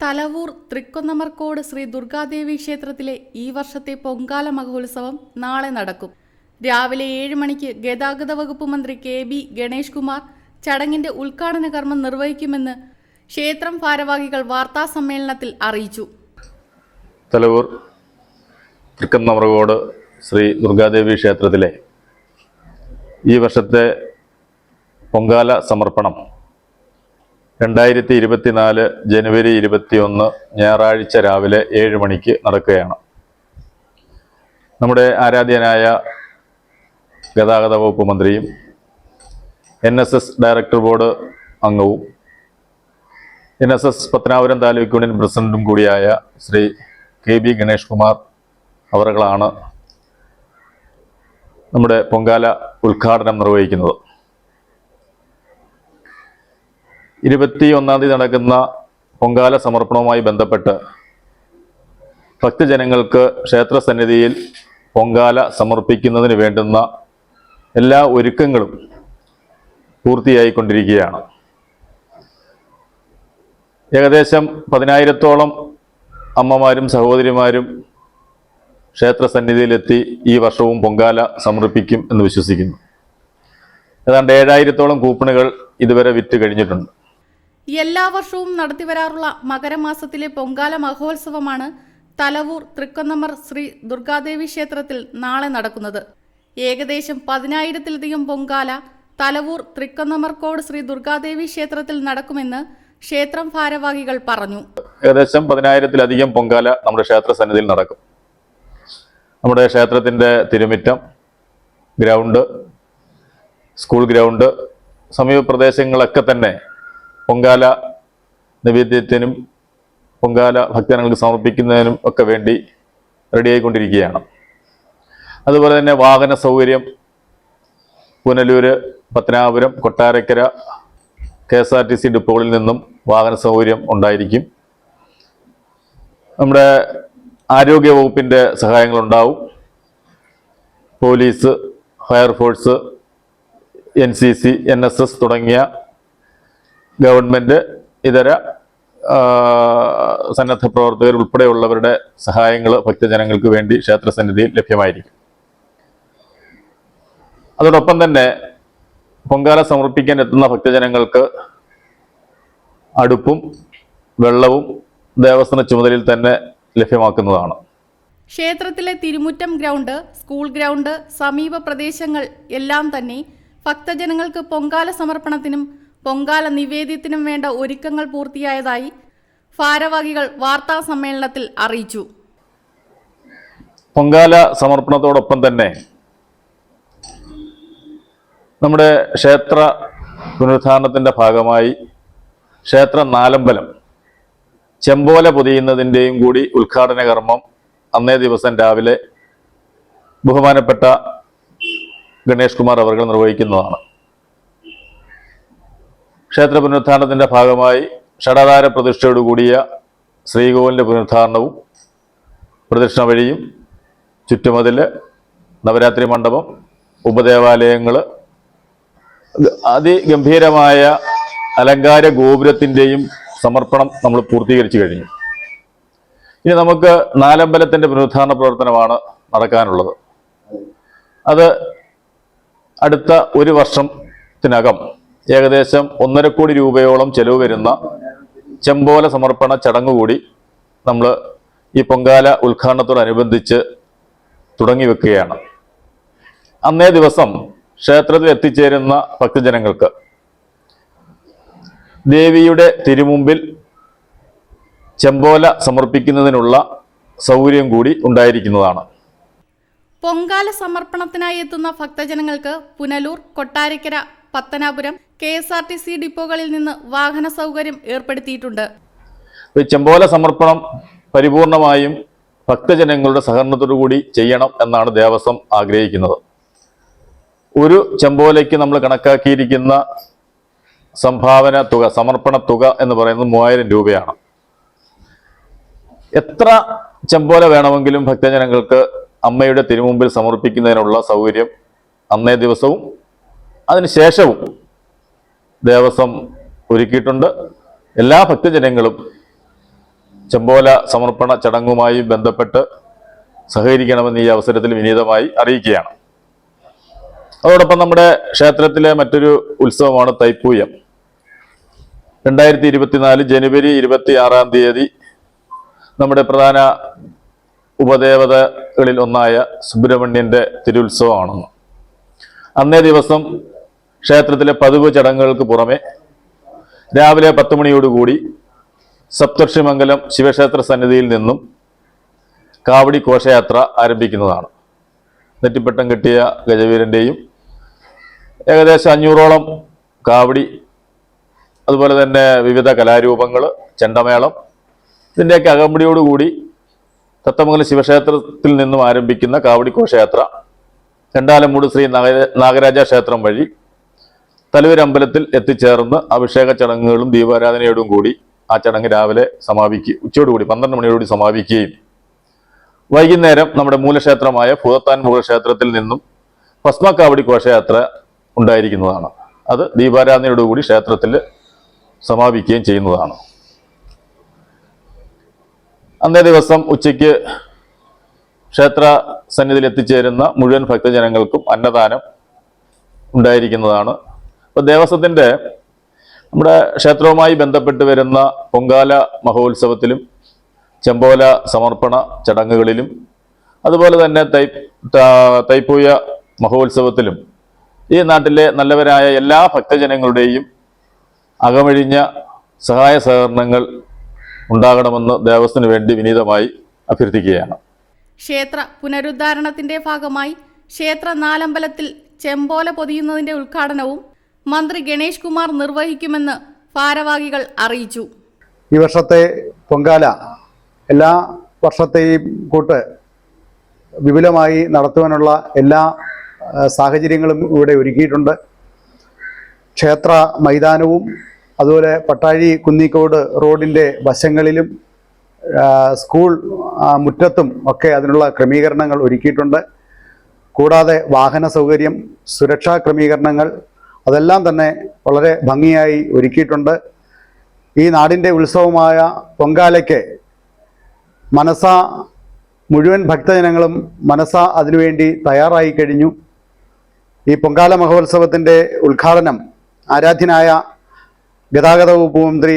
തലവൂർ തൃക്കൊന്നമർക്കോട് ശ്രീ ദുർഗാദേവി ക്ഷേത്രത്തിലെ ഈ വർഷത്തെ പൊങ്കാല മഹോത്സവം നാളെ നടക്കും. രാവിലെ ഏഴ് മണിക്ക് ഗതാഗത വകുപ്പ് മന്ത്രി കെ ബി ഗണേഷ് കുമാർ ചടങ്ങിന്റെ ഉദ്ഘാടന കർമ്മം നിർവഹിക്കുമെന്ന് ക്ഷേത്രം ഭാരവാഹികൾ വാർത്താ സമ്മേളനത്തിൽ അറിയിച്ചു. തലവൂർ തൃക്കുന്നമറകോട് ശ്രീ ദുർഗാദേവി ക്ഷേത്രത്തിലെ ഈ വർഷത്തെ പൊങ്കാല സമർപ്പണം രണ്ടായിരത്തി ഇരുപത്തിനാല് ജനുവരി ഇരുപത്തിയൊന്ന് ഞായറാഴ്ച രാവിലെ ഏഴ് മണിക്ക് നടക്കുകയാണ്. നമ്മുടെ ആരാധ്യനായ ഗതാഗത വകുപ്പ് മന്ത്രിയും N S S director board അംഗവും N S S Pathanapuram taluk union പ്രസിഡന്റും കൂടിയായ ശ്രീ കെ ബി ഗണേഷ് കുമാർ അവറുകളാണ് നമ്മുടെ പൊങ്കാല ഉദ്ഘാടനം നിർവഹിക്കുന്നത്. ഇരുപത്തി ഒന്നാം തീയതി നടക്കുന്ന പൊങ്കാല സമർപ്പണവുമായി ബന്ധപ്പെട്ട് ഭക്തജനങ്ങൾക്ക് ക്ഷേത്രസന്നിധിയിൽ പൊങ്കാല സമർപ്പിക്കുന്നതിന് വേണ്ടുന്ന എല്ലാ ഒരുക്കങ്ങളും പൂർത്തിയായിക്കൊണ്ടിരിക്കുകയാണ്. ഏകദേശം പതിനായിരത്തോളം അമ്മമാരും സഹോദരിമാരും ക്ഷേത്ര ക്ഷേത്രസന്നിധിയിലെത്തി ഈ വർഷവും പൊങ്കാല സമർപ്പിക്കും എന്ന് വിശ്വസിക്കുന്നു. ഏതാണ്ട് ഏഴായിരത്തോളം കൂപ്പണുകൾ ഇതുവരെ വിറ്റ് കഴിഞ്ഞിട്ടുണ്ട്. എല്ലാ വർഷവും നടത്തിവരാറുള്ള മകരമാസത്തിലെ പൊങ്കാല മഹോത്സവമാണ് തലവൂർ തൃക്കൊന്നമർ ശ്രീ ദുർഗാദേവി ക്ഷേത്രത്തിൽ നാളെ നടക്കുന്നത്. ഏകദേശം പതിനായിരത്തിലധികം പൊങ്കാല തലവൂർ തൃക്കൊന്നമർക്കോട് ശ്രീ ദുർഗാദേവി ക്ഷേത്രത്തിൽ നടക്കുമെന്ന് ക്ഷേത്രം ഭാരവാഹികൾ പറഞ്ഞു. ഏകദേശം പതിനായിരത്തിലധികം പൊങ്കാല നമ്മുടെ ക്ഷേത്ര സന്നിധിയിൽ നടക്കും. നമ്മുടെ ക്ഷേത്രത്തിന്റെ തിരുമിറ്റം ഗ്രൗണ്ട് സ്കൂൾ ഗ്രൗണ്ട് സമീപ പ്രദേശങ്ങളൊക്കെ തന്നെ പൊങ്കാല നിവേദ്യത്തിനും പൊങ്കാല ഭക്തജനങ്ങൾക്ക് സമർപ്പിക്കുന്നതിനും ഒക്കെ വേണ്ടി റെഡിയായിക്കൊണ്ടിരിക്കുകയാണ് അതുപോലെ തന്നെ വാഹന സൗകര്യം Punalur Pathanapuram Kottarakkara K S R T C ഡിപ്പോകളിൽ നിന്നും വാഹന സൗകര്യം ഉണ്ടായിരിക്കും. നമ്മുടെ ആരോഗ്യ വകുപ്പിന്റെ സഹായങ്ങളുണ്ടാവും. Police fire force N C C N S S തുടങ്ങിയ ഗവൺമെന്റ് ഇതര സന്നദ്ധ പ്രവർത്തകർ ഉൾപ്പെടെയുള്ളവരുടെ സഹായങ്ങൾ ഭക്തജനങ്ങൾക്ക് വേണ്ടി ക്ഷേത്രസന്നിധിയിൽ ലഭ്യമായിരിക്കും. അതോടൊപ്പം തന്നെ പൊങ്കാല സമർപ്പിക്കാൻ എത്തുന്ന ഭക്തജനങ്ങൾക്ക് അടുപ്പും വെള്ളവും ദേവസ്ഥാന ചുമതലയിൽ തന്നെ ലഭ്യമാക്കുന്നതാണ്. ക്ഷേത്രത്തിലെ തിരുമുറ്റം ഗ്രൗണ്ട് സ്കൂൾ ഗ്രൗണ്ട് സമീപ പ്രദേശങ്ങൾ എല്ലാം തന്നെ ഭക്തജനങ്ങൾക്ക് പൊങ്കാല സമർപ്പണത്തിനും പൊങ്കാല നിവേദ്യത്തിനും വേണ്ട ഒരുക്കങ്ങൾ പൂർത്തിയായതായി ഭാരവാഹികൾ വാർത്താ സമ്മേളനത്തിൽ അറിയിച്ചു. പൊങ്കാല സമർപ്പണത്തോടൊപ്പം തന്നെ നമ്മുടെ ക്ഷേത്ര പുനരുദ്ധാരണത്തിന്റെ ഭാഗമായി ക്ഷേത്ര നാലമ്പലം ചെമ്പോല പൊതിയുന്നതിന്റെയും കൂടി ഉദ്ഘാടന കർമ്മം അന്നേ ദിവസം രാവിലെ ബഹുമാനപ്പെട്ട ഗണേഷ് കുമാർ അവർ നിർവഹിക്കുന്നതാണ്. ക്ഷേത്ര പുനരുദ്ധാരണത്തിന്റെ ഭാഗമായി ഷടാധാര പ്രതിഷ്ഠയോടുകൂടിയ ശ്രീകോവിലിന്റെ പുനരുദ്ധാരണവും പ്രദക്ഷിണ വഴിയും ചുറ്റുമതിൽ നവരാത്രി മണ്ഡപം ഉപദേവാലയങ്ങൾ അതിഗംഭീരമായ അലങ്കാര ഗോപുരത്തിന്റെയും സമർപ്പണം നമ്മൾ പൂർത്തീകരിച്ചു കഴിഞ്ഞു. ഇനി നമുക്ക് നാലമ്പലത്തിന്റെ പുനരുദ്ധാരണ പ്രവർത്തനമാണ് നടക്കാനുള്ളത്. അത് അടുത്ത ഒരു വർഷത്തിനകം ഏകദേശം ഒന്നര കോടി രൂപയോളം ചെലവ് വരുന്ന ചെമ്പോല സമർപ്പണ ചടങ്ങ് കൂടി നമ്മൾ ഈ പൊങ്കാല ഉദ്ഘാടനത്തോടനുബന്ധിച്ച് തുടങ്ങി വെക്കുകയാണ്. അന്നേ ദിവസം ക്ഷേത്രത്തിൽ എത്തിച്ചേരുന്ന ഭക്തജനങ്ങൾക്ക് ദേവിയുടെ തിരുമുമ്പിൽ ചെമ്പോല സമർപ്പിക്കുന്നതിനുള്ള സൗകര്യം കൂടി ഉണ്ടായിരിക്കുന്നതാണ്. പൊങ്കാല സമർപ്പണത്തിനായി എത്തുന്ന ഭക്തജനങ്ങൾക്ക് Punalur Kottarakkara Pathanapuram K S R T C ഡിപ്പോകളിൽ നിന്ന് വാഹന സൗകര്യം ഏർപ്പെടുത്തിയിട്ടുണ്ട്. ചെമ്പോല സമർപ്പണം പരിപൂർണമായും ഭക്തജനങ്ങളുടെ സഹകരണത്തോടുകൂടി ചെയ്യണം എന്നാണ് ദേവസ്വം ആഗ്രഹിക്കുന്നത്. ഒരു ചെമ്പോലയ്ക്ക് നമ്മൾ കണക്കാക്കിയിരിക്കുന്ന സംഭാവന തുക സമർപ്പണ തുക എന്ന് പറയുന്നത് മൂവായിരം രൂപയാണ്. എത്ര ചെമ്പോല വേണമെങ്കിലും ഭക്തജനങ്ങൾക്ക് അമ്മയുടെ തിരുമുമ്പിൽ സമർപ്പിക്കുന്നതിനുള്ള സൗകര്യം അന്നേ ദിവസവും അതിനുശേഷവും ദേവസ്വം ഒരുക്കിയിട്ടുണ്ട്. എല്ലാ ഭക്തജനങ്ങളും ചെമ്പോല സമർപ്പണ ചടങ്ങുമായി ബന്ധപ്പെട്ട് സഹകരിക്കണമെന്ന് ഈ അവസരത്തിൽ വിനീതമായി അറിയിക്കുകയാണ്. അതോടൊപ്പം നമ്മുടെ ക്ഷേത്രത്തിലെ മറ്റൊരു ഉത്സവമാണ് തൈപ്പൂയം. രണ്ടായിരത്തി ഇരുപത്തിനാല് ജനുവരി ഇരുപത്തി ആറാം തീയതി നമ്മുടെ പ്രധാന ഉപദേവതകളിൽ ഒന്നായ സുബ്രഹ്മണ്യന്റെ തിരുത്സവമാണെന്ന് അന്നേ ദിവസം ക്ഷേത്രത്തിലെ പതിവ് ചടങ്ങുകൾക്ക് പുറമെ രാവിലെ പത്ത് മണിയോടുകൂടി സപ്തർഷിമംഗലം ശിവക്ഷേത്ര സന്നിധിയിൽ നിന്നും കാവടി ഘോഷയാത്ര ആരംഭിക്കുന്നതാണ്. നെറ്റിപ്പട്ടം കെട്ടിയ ഗജവീരന്റെയും ഏകദേശം അഞ്ഞൂറോളം കാവടി അതുപോലെ തന്നെ വിവിധ കലാരൂപങ്ങൾ ചെണ്ടമേളം ഇതിന്റെയൊക്കെ അകമ്പടിയോടുകൂടി തത്തമംഗലം ശിവക്ഷേത്രത്തിൽ നിന്നും ആരംഭിക്കുന്ന കാവടി ഘോഷയാത്ര രണ്ടാലമൂട് ശ്രീ നാഗ- നാഗരാജ ക്ഷേത്രം വഴി തലൂർ അമ്പലത്തിൽ എത്തിച്ചേർന്ന് അഭിഷേക ചടങ്ങുകളും ദീപാരാധനയോടും കൂടി ആ ചടങ്ങ് രാവിലെ സമാപിക്കുക ഉച്ചയോടുകൂടി പന്ത്രണ്ട് മണിയോടുകൂടി സമാപിക്കുകയും. വൈകുന്നേരം നമ്മുടെ മൂലക്ഷേത്രമായ ഭൂതത്താൻ മൂലക്ഷേത്രത്തിൽ നിന്നും ഭസ്മക്കാവടി ഘോഷയാത്ര ഉണ്ടായിരിക്കുന്നതാണ്. അത് ദീപാരാധനയോടുകൂടി ക്ഷേത്രത്തിൽ സമാപിക്കുകയും ചെയ്യുന്നതാണ്. അന്നേ ദിവസം ഉച്ചയ്ക്ക് ക്ഷേത്ര സന്നിധിയിൽ എത്തിച്ചേരുന്ന മുഴുവൻ ഭക്തജനങ്ങൾക്കും അന്നദാനം ഉണ്ടായിരിക്കുന്നതാണ്. അപ്പോൾ ദേവസ്വത്തിന്റെ നമ്മുടെ ക്ഷേത്രവുമായി ബന്ധപ്പെട്ട് വരുന്ന പൊങ്കാല മഹോത്സവത്തിലും ചെമ്പോല സമർപ്പണ ചടങ്ങുകളിലും അതുപോലെ തന്നെ തൈ തൈപ്പൂയ മഹോത്സവത്തിലും ഈ നാട്ടിലെ നല്ലവരായ എല്ലാ ഭക്തജനങ്ങളുടെയും അകമഴിഞ്ഞ സഹായ സഹകരണങ്ങൾ ഉണ്ടാകണമെന്ന് ദേവസ്വത്തിന് വേണ്ടി വിനീതമായി അഭ്യർത്ഥിക്കുകയാണ്. ക്ഷേത്ര പുനരുദ്ധാരണത്തിന്റെ ഭാഗമായി ക്ഷേത്ര നാലമ്പലത്തിൽ ചെമ്പോല പൊതിയുന്നതിന്റെ ഉദ്ഘാടനവും മന്ത്രി ഗണേഷ് കുമാർ നിർവഹിക്കുമെന്ന് ഭാരവാഹികൾ അറിയിച്ചു. ഈ വർഷത്തെ പൊങ്കാല എല്ലാ വർഷത്തെയും കൂട്ട് വിപുലമായി നടത്തുവാനുള്ള എല്ലാ സാഹചര്യങ്ങളും ഇവിടെ ഒരുക്കിയിട്ടുണ്ട്. ക്ഷേത്ര മൈതാനവും അതുപോലെ പട്ടാഴി കുന്നിക്കോട് റോഡിന്റെ വശങ്ങളിലും സ്കൂൾ മുറ്റത്തും ഒക്കെ അതിനുള്ള ക്രമീകരണങ്ങൾ ഒരുക്കിയിട്ടുണ്ട്. കൂടാതെ വാഹന സൗകര്യം സുരക്ഷാ ക്രമീകരണങ്ങൾ അതെല്ലാം തന്നെ വളരെ ഭംഗിയായി ഒരുക്കിയിട്ടുണ്ട്. ഈ നാടിന്റെ ഉത്സവമായ പൊങ്കാലയ്ക്ക് മനസ മുഴുവൻ ഭക്തജനങ്ങളും മനസ അതിനുവേണ്ടി തയ്യാറായി കഴിഞ്ഞു. ഈ പൊങ്കാല മഹോത്സവത്തിന്റെ ഉദ്ഘാടനം ആരാധ്യനായ ഗതാഗത വകുപ്പ് മന്ത്രി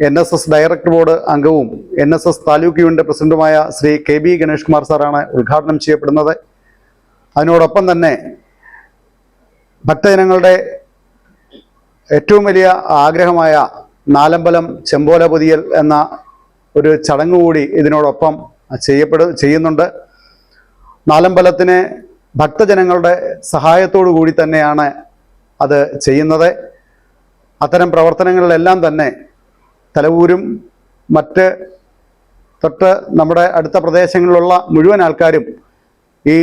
N S S director board അംഗവും N S S taluk unit പ്രസിഡന്റുമായ ശ്രീ കെ ബി ഗണേഷ് കുമാർ സാറാണ് ഉദ്ഘാടനം ചെയ്യപ്പെടുന്നത്. അതിനോടൊപ്പം തന്നെ ഭക്തജനങ്ങളുടെ ഏറ്റവും വലിയ ആഗ്രഹമായ നാലമ്പലം ചെമ്പോല പൊതിയൽ എന്ന ഒരു ചടങ്ങ് കൂടി ഇതിനോടൊപ്പം ചെയ്യപ്പെടു ചെയ്യുന്നുണ്ട്. നാലമ്പലത്തിന് ഭക്തജനങ്ങളുടെ സഹായത്തോടു കൂടി തന്നെയാണ് അത് ചെയ്യുന്നത്. അത്തരം പ്രവർത്തനങ്ങളിലെല്ലാം തന്നെ തലവൂരും മറ്റ് തൊട്ട് നമ്മുടെ അടുത്ത പ്രദേശങ്ങളിലുള്ള മുഴുവൻ ആൾക്കാരും ഈ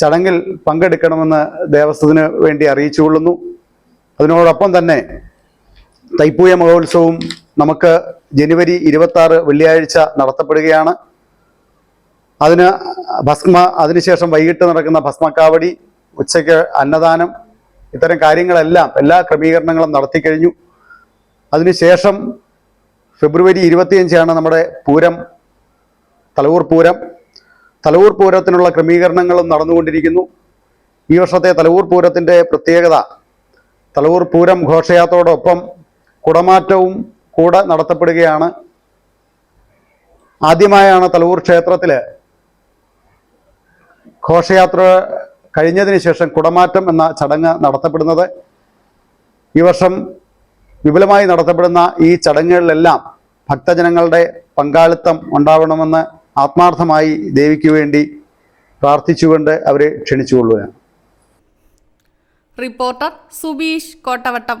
ചടങ്ങിൽ പങ്കെടുക്കണമെന്ന് ദേവസ്വത്തിന് വേണ്ടി അറിയിച്ചുകൊള്ളുന്നു. അതിനോടൊപ്പം തന്നെ തൈപ്പൂയ മഹോത്സവവും നമുക്ക് ജനുവരി ഇരുപത്തി ആറ് വെള്ളിയാഴ്ച നടത്തപ്പെടുകയാണ്. അതിന് ഭസ്മ അതിനുശേഷം വൈകിട്ട് നടക്കുന്ന ഭസ്മക്കാവടി ഉച്ചയ്ക്ക് അന്നദാനം ഇത്തരം കാര്യങ്ങളെല്ലാം എല്ലാ ക്രമീകരണങ്ങളും നടത്തി കഴിഞ്ഞു അതിനുശേഷം ഫെബ്രുവരി ഇരുപത്തിയഞ്ചാണ് നമ്മുടെ പൂരം തലവൂർ പൂരം. തലവൂർ പൂരത്തിനുള്ള ക്രമീകരണങ്ങളും നടന്നുകൊണ്ടിരിക്കുന്നു. ഈ വർഷത്തെ തലവൂർ പൂരത്തിന്റെ പ്രത്യേകത തലവൂർ പൂരം ഘോഷയാത്രയോടൊപ്പം കുടമാറ്റവും കൂടെ നടത്തപ്പെടുകയാണ്. ആദ്യമായാണ് തലവൂർ ക്ഷേത്രത്തിൽ ഘോഷയാത്ര കഴിഞ്ഞതിന് ശേഷം കുടമാറ്റം എന്ന ചടങ്ങ് നടത്തപ്പെടുന്നത്. ഈ വർഷം വിപുലമായി നടത്തപ്പെടുന്ന ഈ ചടങ്ങുകളിലെല്ലാം ഭക്തജനങ്ങളുടെ പങ്കാളിത്തം ഉണ്ടാവണമെന്ന് ആത്മാർത്ഥമായി ദേവിക്ക് വേണ്ടി പ്രാർത്ഥിച്ചുകൊണ്ട് അവരെ ക്ഷണിച്ചുകൊള്ളുകയാണ്. റിപ്പോർട്ടർ സുബീഷ് കോട്ടവട്ടം